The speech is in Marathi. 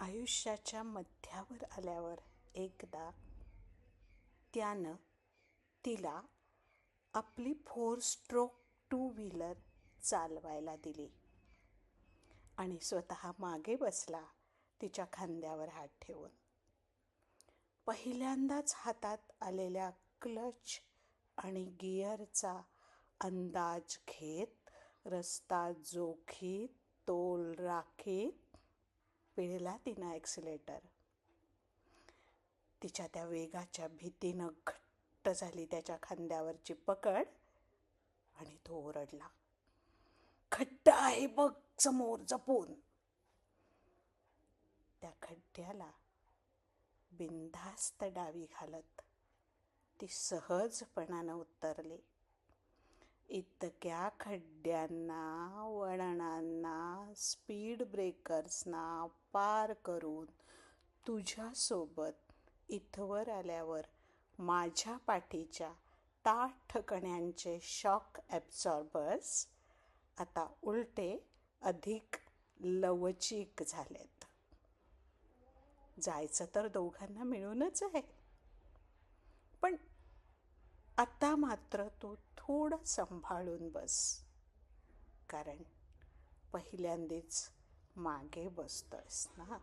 आयुष्याच्या मध्यावर आल्यावर एकदा त्यानं तिला आपली फोर स्ट्रोक टू व्हीलर चालवायला दिली. आणि स्वतः मागे बसला तिच्या खांद्यावर हात ठेवून. पहिल्यांदाच हातात आलेल्या क्लच आणि गिअरचा अंदाज घेत रस्ता जोखीत तोल राखीत पिळला तिनं ॲक्सिलेटर तिच्या त्या वेगाच्या भीतीनं घट्ट झाली त्याच्या खांद्यावरची पकड आणि तो ओरडला. खड्डा आहे बघ समोर जपून. त्या खड्ड्याला बिनधास्त डावी घालत ती सहजपणानं उतरली. इतक्या खड्ड्यांना वळणांना स्पीड ब्रेकर्सना पार करून तुझ्यासोबत इथवर आल्यावर माझ्या पाठीच्या ताठकण्यांचे शॉक ॲब्झॉर्बर्स आता उलटे अधिक लवचिक झालेत. जायचं तर दोघांना मिळूनच आहे. पण आता मात्र तू थोडं सांभाळून बस. कारण पहिल्यांदाच मागे बसतोयस ना?